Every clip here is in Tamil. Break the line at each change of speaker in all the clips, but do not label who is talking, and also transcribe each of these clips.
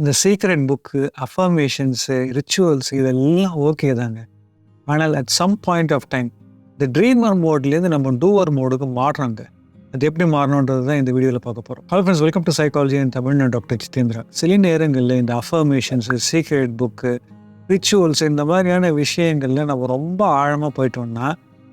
இந்த சீக்ரெட் புக்கு அஃபர்மேஷன்ஸு ரிச்சுவல்ஸ் இதெல்லாம் ஓகே தாங்க. ஆனால் at some point of time இந்த ட்ரீமர் மோட்லேருந்து நம்ம டூவர் மோடுக்கு மாறுறாங்க. அது எப்படி மாறணுன்றது தான் இந்த வீடியோவில் பார்க்க போகிறோம் hello friends welcome to psychology in Tamil நான் டாக்டர் ஜிதேந்திரா சில நேரங்களில் இந்த அஃபர்மேஷன்ஸு சீக்ரெட் புக்கு ரிச்சுவல்ஸ் இந்த மாதிரியான விஷயங்களில் நம்ம ரொம்ப ஆழமாக போயிட்டோம்னா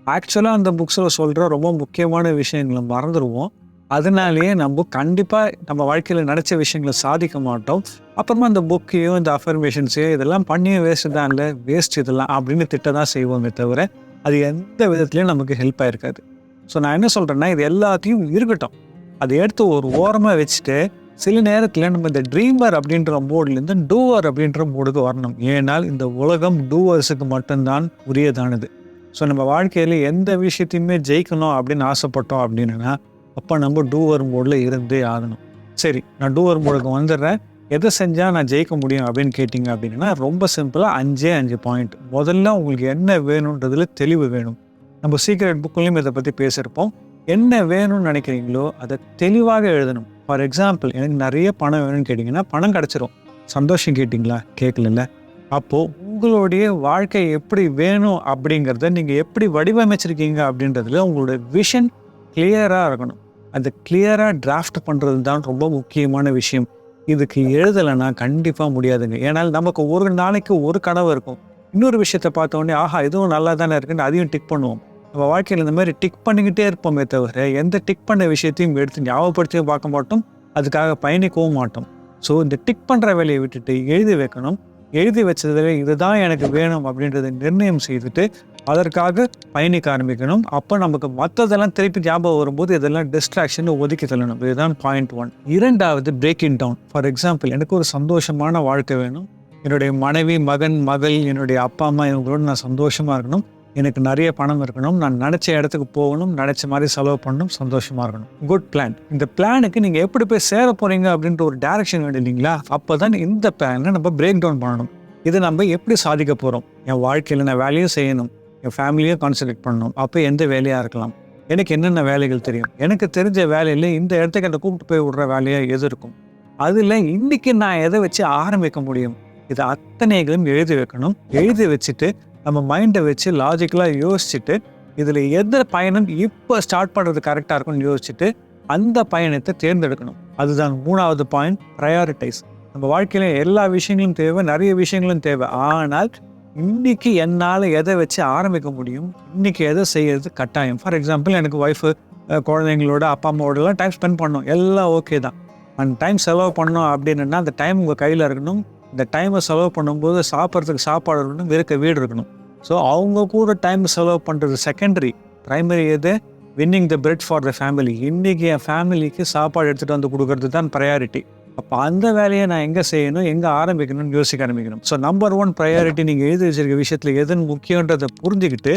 ஆக்சுவலாக அந்த புக்ஸில் சொல்கிற ரொம்ப முக்கியமான விஷயங்களை மறந்துடுவோம் அதனாலேயே நம்ம கண்டிப்பாக நம்ம வாழ்க்கையில் நினச்ச விஷயங்களை சாதிக்க மாட்டோம். அப்புறமா அந்த புக்கையும் இந்த அஃபர்மேஷன்ஸையும் இதெல்லாம் பண்ணியும் வேஸ்ட்டு தான் இல்லை வேஸ்ட் இதெல்லாம் அப்படின்னு திட்ட தான் செய்வோமே தவிர அது எந்த விதத்துலையும் நமக்கு ஹெல்ப் ஆயிருக்காது. ஸோ நான் என்ன சொல்கிறேன்னா இது எல்லாத்தையும் இருக்கட்டும். அதை எடுத்து ஒரு ஓரமாக வச்சுட்டு சில நேரத்தில் நம்ம இந்த ட்ரீமர் அப்படின்ற மோட்லேருந்து டூவர் அப்படின்ற மோடுக்கு வரணும். ஏனால் இந்த உலகம் டூவர்ஸுக்கு மட்டும்தான் உரியதானது. ஸோ நம்ம வாழ்க்கையில் எந்த விஷயத்தையுமே ஜெயிக்கணும் அப்படின்னு ஆசைப்பட்டோம் அப்படின்னா அப்போ நம்ம டூவர் மோடில் இருந்தே ஆகணும். சரி நான் டூவர் மோடுக்கு வந்துடுறேன். எதை செஞ்சால் நான் ஜெயிக்க முடியும் அப்படின்னு கேட்டிங்க அப்படின்னா ரொம்ப சிம்பிளாக அஞ்சே அஞ்சு பாயிண்ட் முதல்ல உங்களுக்கு என்ன வேணுன்றதுல தெளிவு வேணும். நம்ம சீக்ரெட் புக்லையும் இதை பற்றி பேசியிருப்போம். என்ன வேணும்னு நினைக்கிறீங்களோ அதை தெளிவாக எழுதணும். ஃபார் எக்ஸாம்பிள் எனக்கு நிறைய பணம் வேணும்னு கேட்டிங்கன்னா பணம் கிடச்சிரும். சந்தோஷம் கேட்டிங்களா? கேட்கல அப்போது உங்களுடைய வாழ்க்கை எப்படி வேணும் அப்படிங்கிறத நீங்கள் எப்படி வடிவமைச்சிருக்கீங்க அப்படின்றதுல உங்களோட விஷன் கிளியராக இருக்கணும். அந்த கிளியராக டிராஃப்ட் பண்ணுறது தான் ரொம்ப முக்கியமான விஷயம். இதுக்கு எழுதலைன்னா கண்டிப்பாக முடியாதுங்க. ஏன்னால் நமக்கு ஒரு நாளைக்கு ஒரு கனவு இருக்கும். இன்னொரு விஷயத்தை பார்த்தோன்னே ஆஹா இதுவும் நல்லா தானே இருக்குன்னு அதையும் டிக் பண்ணுவோம். நம்ம வாழ்க்கையில் இந்த மாதிரி டிக் பண்ணிக்கிட்டே இருப்போமே தவிர எந்த டிக் பண்ண விஷயத்தையும் எடுத்து ஞாபகப்படுத்தியும் பார்க்க மாட்டோம். அதுக்காக பயணிக்கவும் மாட்டோம். ஸோ இந்த டிக் பண்ணுற வேலையை விட்டுட்டு எழுதி வைக்கணும். எழுதி வச்சதில் இதுதான் எனக்கு வேணும் அப்படின்றத நிர்ணயம் செய்துட்டு அதற்காக பயணிக்க ஆரம்பிக்கணும். அப்போ நமக்கு மற்றதெல்லாம் திருப்பி ஞாபகம் வரும்போது இதெல்லாம் டிஸ்ட்ராக்ஷன் ஒதுக்கி தள்ளணும். இதுதான் பாயிண்ட் ஒன் இரண்டாவது பிரேக்கிங் டவுன் ஃபார் எக்ஸாம்பிள் எனக்கு ஒரு சந்தோஷமான வாழ்க்கை வேணும். என்னுடைய மனைவி மகன் மகள் என்னுடைய அப்பா அம்மா இவங்களோட நான் சந்தோஷமாக இருக்கணும். எனக்கு நிறைய பணம் இருக்கணும். நான் நினச்ச இடத்துக்கு போகணும். நினச்ச மாதிரி செலவு பண்ணணும். சந்தோஷமாக இருக்கணும். குட் பிளான் இந்த பிளானுக்கு நீங்கள் எப்படி போய் சேர போகிறீங்க அப்படின்ற ஒரு டேரக்ஷன் வேணும் இல்லைங்களா? அப்போ தான் இந்த பிளானை நம்ம பிரேக் டவுன் பண்ணணும். இதை நம்ம எப்படி சாதிக்க போகிறோம் என் வாழ்க்கையில் நான் வேலையும் செய்யணும். என் ஃபேமிலியும் கான்சன்ட்ரேட் பண்ணணும். அப்போ எந்த வேலையாக இருக்கலாம். எனக்கு என்னென்ன வேலைகள் தெரியும்? எனக்கு தெரிஞ்ச வேலையில் இந்த இடத்துக்கு என்னை கூப்பிட்டு போய் விடுற வேலையாக எது இருக்கும்? அதில் இன்னைக்கு நான் எதை வச்சு ஆரம்பிக்க முடியும்? இது அத்தனைகளும் எழுதி வைக்கணும். எழுதி வச்சுட்டு நம்ம மைண்டை வச்சு லாஜிக்கலாக யோசிச்சுட்டு இதில் எந்த பயணம் இப்போ ஸ்டார்ட் பண்ணுறது கரெக்டாக இருக்கும்னு யோசிச்சுட்டு அந்த பயணத்தை தேர்ந்தெடுக்கணும். அதுதான் மூணாவது பாயிண்ட் ப்ரையாரிட்டைஸ் நம்ம வாழ்க்கையில் எல்லா விஷயங்களும் தேவை நிறைய விஷயங்களும் தேவை. ஆனால் இன்னைக்கு என்னால் எதை வச்சு ஆரம்பிக்க முடியும்? இன்னைக்கு எதை செய்யறது கட்டாயம். ஃபார் எக்ஸாம்பிள் எனக்கு ஒய்ஃபு குழந்தைங்களோட அப்பா அம்மாவோடலாம் டைம் ஸ்பெண்ட் பண்ணணும். எல்லாம் ஓகே தான். அந்த டைம் செலவு பண்ணோம் அப்படின்னா அந்த டைம் உங்கள் கையில் இருக்கணும். இந்த டைமை செலவு பண்ணும்போது சாப்பிட்றதுக்கு சாப்பாடு இருக்கணும் இருக்க வீடு இருக்கணும். ஸோ அவங்க கூட டைம் செலவு பண்ணுறது செகண்டரி ப்ரைமரி எது? Winning the bread for the family இன்றைக்கி என் ஃபேமிலிக்கு சாப்பாடு எடுத்துகிட்டு வந்து கொடுக்கறது தான் ப்ரையாரிட்டி அப்போ அந்த வேலையை நான் எங்கே செய்யணும் எங்கே ஆரம்பிக்கணும்னு யோசிக்க ஆரம்பிக்கணும். ஸோ நம்பர் ஒன் ப்ரையாரிட்டி நீங்கள் எழுதி வச்சிருக்க விஷயத்தில் எதுன்னு முக்கியன்றதை புரிஞ்சுக்கிட்டு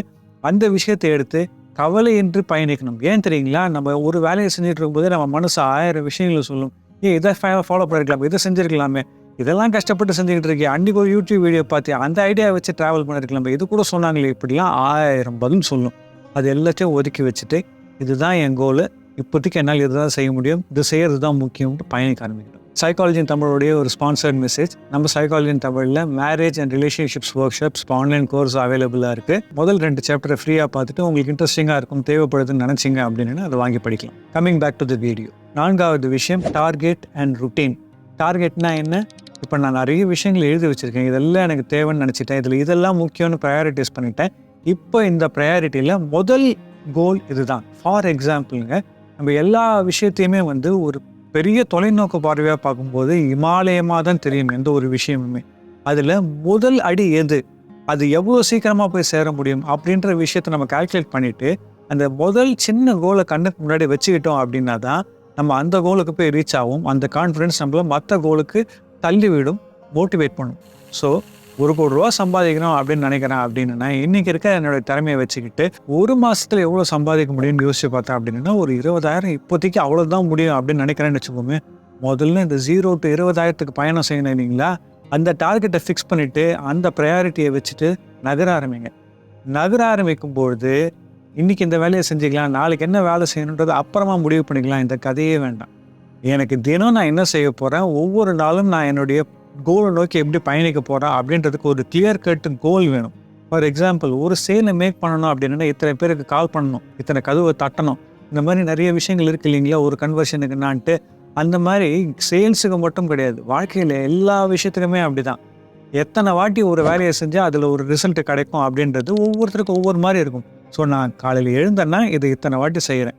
அந்த விஷயத்தை எடுத்து கவலையின்றி பயணிக்கணும். ஏன் தெரியுங்களா? நம்ம ஒரு வேலையை செஞ்சுட்டு இருக்கும்போது நம்ம மனசு ஆயிரம் விஷயங்களை சொல்லும். ஏன் இதை ஃபாலோ பண்ணிருக்கலாம் இதை செஞ்சுருக்கலாமே. இதெல்லாம் கஷ்டப்பட்டு செஞ்சுக்கிட்டு இருக்கேன் அன்றைக்கி ஒரு யூடியூப் வீடியோ பார்த்து அந்த ஐடியா வச்சு ட்ராவல் பண்ணிருக்கலாம். இது கூட சொன்னாங்களே இப்படிலாம் ஆயிரம் பதில் சொல்லும். அது எல்லாத்தையும் ஒதுக்கி வச்சுட்டு இதுதான் என் கோலு இப்போதைக்கு என்னால் இதுதான் செய்ய முடியும். இது செய்கிறது தான் முக்கியம்னு பயணிக்க ஆரம்பிக்கணும். சைக்காலஜி தமிழுடைய ஒரு ஸ்பான்சர்ட் மெசேஜ் நம்ம சைக்காலஜி தமிழில் marriage and relationships workshops online course அவைலபிளாக இருக்குது முதல் ரெண்டு சாப்டரை ஃப்ரீயாக பார்த்துட்டு உங்களுக்கு இன்ட்ரெஸ்டிங்காக இருக்கும் தேவைப்படுதுன்னு நினச்சிங்க அப்படின்னு அதை வாங்கி படிக்கலாம். Coming back to the video நான்காவது விஷயம் டார்கெட் அண்ட் ருட்டீன் டார்கெட்னா என்ன? இப்போ நான் நிறைய விஷயங்கள் எழுதி வச்சுருக்கேன். இதெல்லாம் எனக்கு தேவைன்னு நினச்சிட்டேன். இதில் இதெல்லாம் முக்கியம்னு ப்ரையாரிட்டிஸ் பண்ணிட்டேன். இப்போ இந்த ப்ரையாரிட்டியில் முதல் கோல் இதுதான். ஃபார் எக்ஸாம்பிளுங்க நம்ம எல்லா விஷயத்தையுமே வந்து ஒரு பெரிய தொலைநோக்கு பார்வையாக பார்க்கும்போது இமாலயமாக தான் தெரியும் எந்த ஒரு விஷயமுமே. அதில் முதல் அடி எது? அது எவ்வளோ சீக்கிரமாக போய் சேர முடியும் அப்படின்ற விஷயத்தை நம்ம கால்குலேட் பண்ணிவிட்டு அந்த முதல் சின்ன கோலை கண்ணுக்கு முன்னாடி வச்சுக்கிட்டோம் அப்படின்னா தான் நம்ம அந்த கோலுக்கு போய் ரீச் ஆகும். அந்த கான்ஃபிடென்ஸ் நம்மள மற்ற கோலுக்கு தள்ளிவிடும் மோட்டிவேட் பண்ணும். ஸோ ஒரு கோடி ரூபா சம்பாதிக்கணும் அப்படின்னு நினைக்கிறேன் அப்படின்னா இன்னைக்கு இருக்க என்னோட திறமையை வச்சுக்கிட்டு ஒரு மாசத்துல எவ்வளோ சம்பாதிக்க முடியும்னு யோசிச்சு பார்த்தேன் அப்படின்னா ஒரு இருபதாயிரம் இப்போதைக்கு அவ்வளோதான் முடியும் அப்படின்னு நினைக்கிறேன்னு வச்சுக்கோமே. முதல்ல இந்த ஜீரோ டு இருபதாயிரத்துக்கு பயணம் செய்யணும் இல்லைங்களா? அந்த டார்கெட்டை ஃபிக்ஸ் பண்ணிவிட்டு அந்த ப்ரையாரிட்டியை வச்சுட்டு நகர ஆரம்பிங்க. நகர ஆரம்பிக்கும் பொழுது இன்னைக்கு இந்த வேலையை செஞ்சுக்கலாம் நாளைக்கு என்ன வேலை செய்யணுன்றது அப்புறமா முடிவு பண்ணிக்கலாம். இந்த கதையே வேண்டாம். எனக்கு தினம் நான் என்ன செய்ய போகிறேன் ஒவ்வொரு நாளும் நான் என்னுடைய கோலை நோக்கி எப்படி பயணிக்க போகிறா அப்படின்றதுக்கு ஒரு கிளியர் கட் கோல் வேணும். ஃபார் எக்ஸாம்பிள் ஒரு சேலை மேக் பண்ணணும் அப்படின்னா இத்தனை பேருக்கு கால் பண்ணணும் இத்தனை கதவை தட்டணும். இந்த மாதிரி நிறைய விஷயங்கள் இருக்கு இல்லைங்களா? ஒரு கன்வர்ஷனுக்கு நான்ட்டு. அந்த மாதிரி சேல்ஸுக்கு மட்டும் கிடையாது. வாழ்க்கையில் எல்லா விஷயத்துக்குமே அப்படிதான். எத்தனை வாட்டி ஒரு வேலையை செஞ்சால் அதில் ஒரு ரிசல்ட் கிடைக்கும் அப்படின்றது ஒவ்வொருத்தருக்கும் ஒவ்வொரு மாதிரி இருக்கும். ஸோ நான் காலையில் எழுந்தேன்னா இது இத்தனை வாட்டி செய்கிறேன்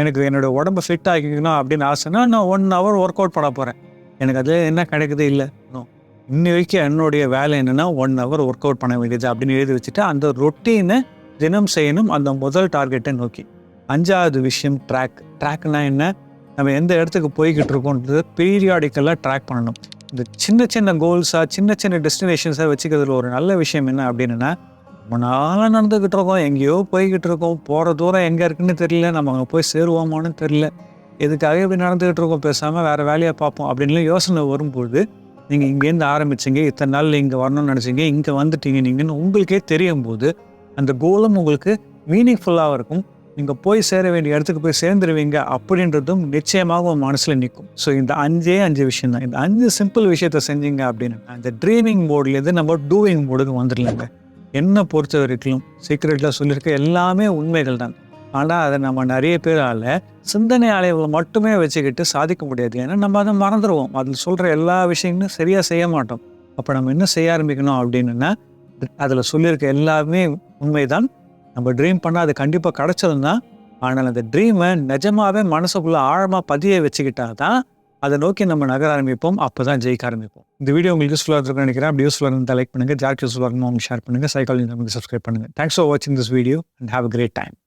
எனக்கு என்னோட உடம்பு ஃபிட் ஆகிக்கணும் அப்படின்னு ஆசைன்னா நான் ஒன் ஹவர் ஒர்க் அவுட் பண்ண போகிறேன் எனக்கு அது என்ன கிடைக்குது இல்லை. நோ இன்னி வரைக்கும் என்னுடைய வேலை என்னென்னா ஒன் ஹவர் ஒர்க் அவுட் பண்ண வேண்டியது அப்படின்னு எழுதி வச்சுட்டு அந்த ரொட்டீனை தினம் செய்யணும் அந்த முதல் டார்கெட்டை நோக்கி. அஞ்சாவது விஷயம் ட்ராக் ட்ராக்னா என்ன? நம்ம எந்த இடத்துக்கு போய்கிட்டு இருக்கோன்றது பீரியாடிக்கலாக ட்ராக் பண்ணணும். இந்த சின்ன சின்ன கோல்ஸாக சின்ன சின்ன டெஸ்டினேஷன்ஸாக வச்சுக்கிறதுல ஒரு நல்ல விஷயம் என்ன அப்படின்னா ரொம்ப நாளாக நடந்துக்கிட்டு இருக்கோம் எங்கேயோ போய்கிட்டு இருக்கோம் போகிற தூரம் எங்கே இருக்குன்னு தெரியல நம்ம அங்கே போய் சேருவோமான்னு தெரியல. எதுக்காக இப்படி நடந்துக்கிட்டு இருக்கோம் பேசாமல் வேறு வேலையை பார்ப்போம் அப்படின்னு யோசனை வரும்போது நீங்கள் இங்கேருந்து ஆரம்பிச்சிங்க இத்தனை நாள் இங்கே வரணும்னு நினச்சிங்க இங்கே வந்துட்டீங்க நீங்கன்னு உங்களுக்கே தெரியும் போது அந்த கோலும் உங்களுக்கு மீனிங்ஃபுல்லாக இருக்கும். நீங்கள் போய் சேர வேண்டிய இடத்துக்கு போய் சேர்ந்துருவீங்க அப்படின்றதும் நிச்சயமாக உங்கள் மனசில் நிற்கும். ஸோ இந்த அஞ்சே அஞ்சு விஷயம் தான் இந்த அஞ்சு சிம்பிள் விஷயத்த செஞ்சீங்க அப்படின்னு அந்த ட்ரீமிங் மோட்லேருந்து நம்ம டூவிங் மோடுக்கு வந்துடலாங்க. என்னை பொறுத்த வரைக்கும் சீக்ரெட்டில் சொல்லியிருக்க எல்லாமே உண்மைகள் தான் ஆனால் அதை நம்ம நிறைய பேரால் சிந்தனை அலைகளை மட்டுமே வச்சுக்கிட்டு சாதிக்க முடியாது. ஏன்னா நம்ம அதை மறந்துடுவோம் அதில் சொல்கிற எல்லா விஷயங்களும் சரியாக செய்ய மாட்டோம். அப்போ நம்ம என்ன செய்ய ஆரம்பிக்கணும் அப்படின்னா அதில் சொல்லியிருக்க எல்லாமே உண்மைதான். நம்ம ட்ரீம் பண்ணால் அது கண்டிப்பாக கிடச்சிருந்தா ஆனால் அந்த ட்ரீமை நிஜமாகவே மனசுக்குள்ளே ஆழமாக பதிய வச்சுக்கிட்டா தான் அதை நோக்கி நம்ம நகர ஆரம்பிப்போம். அப்போ தான் ஜெயிக்க ஆரம்பிப்போம். இந்த வீடியோ உங்களுக்கு யூஸ்ஃபுல்லாக இருக்குன்னு நினைக்கிறேன். அப்படி யூஸ்ஃபுல்லாக இருந்தால் லைக் பண்ணுங்கள் ஜார்க் யூஸ்ஃபுல்லாக இருக்கணும் ஷேர் பண்ணுங்கள் சைக்காலஜி நமக்கு சப்ஸ்கிரைப் பண்ணுங்கள் தேங்க்ஸ் ஃபார் வாட்சிங் this video and have a great time